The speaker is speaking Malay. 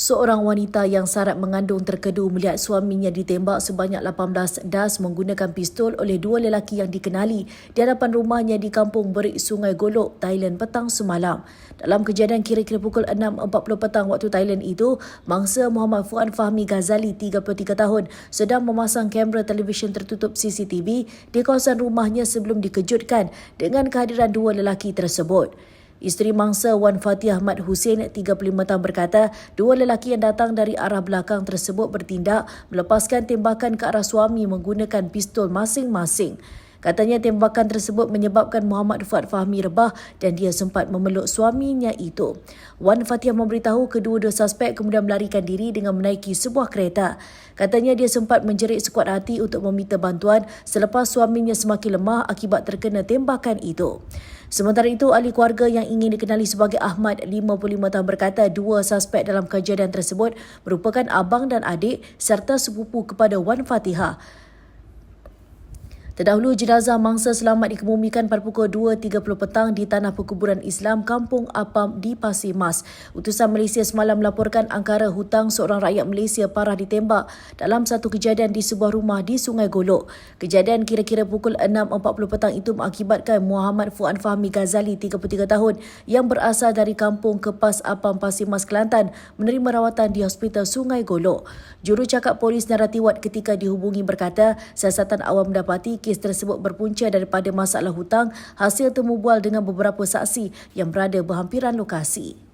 Seorang wanita yang sarat mengandung terkedu melihat suaminya ditembak sebanyak 18 das menggunakan pistol oleh dua lelaki yang dikenali di hadapan rumahnya di Kampung Berik Sungai Golok, Thailand petang semalam. Dalam kejadian kira-kira pukul 6.40 petang waktu Thailand itu, mangsa Muhammad Fuan Fahmi Ghazali, 33 tahun, sedang memasang kamera televisyen tertutup CCTV di kawasan rumahnya sebelum dikejutkan dengan kehadiran dua lelaki tersebut. Isteri mangsa Wan Fatih Ahmad Hussein 35 tahun berkata dua lelaki yang datang dari arah belakang tersebut bertindak melepaskan tembakan ke arah suami menggunakan pistol masing-masing. Katanya tembakan tersebut menyebabkan Muhammad Fuad Fahmi rebah dan dia sempat memeluk suaminya itu. Wan Fatih memberitahu kedua-dua suspek kemudian melarikan diri dengan menaiki sebuah kereta. Katanya dia sempat menjerit sekuat hati untuk meminta bantuan selepas suaminya semakin lemah akibat terkena tembakan itu. Sementara itu, ahli keluarga yang ingin dikenali sebagai Ahmad, 55 tahun berkata dua suspek dalam kejadian tersebut merupakan abang dan adik serta sepupu kepada Wan Fatihah. Terdahulu jenazah mangsa selamat dikemumikan pada pukul 2.30 petang di Tanah Perkuburan Islam Kampung Apam di Pasir Mas. Utusan Malaysia semalam melaporkan angkara hutang seorang rakyat Malaysia parah ditembak dalam satu kejadian di sebuah rumah di Sungai Golok. Kejadian kira-kira pukul 6.40 petang itu mengakibatkan Muhammad Fuan Fahmi Ghazali 33 tahun yang berasal dari Kampung Kepas Apam Pasir Mas Kelantan menerima rawatan di Hospital Sungai Golok. Juru cakap polis Naratiwat ketika dihubungi berkata siasatan awam mendapati kes tersebut berpunca daripada masalah hutang hasil temu bual dengan beberapa saksi yang berada berhampiran lokasi.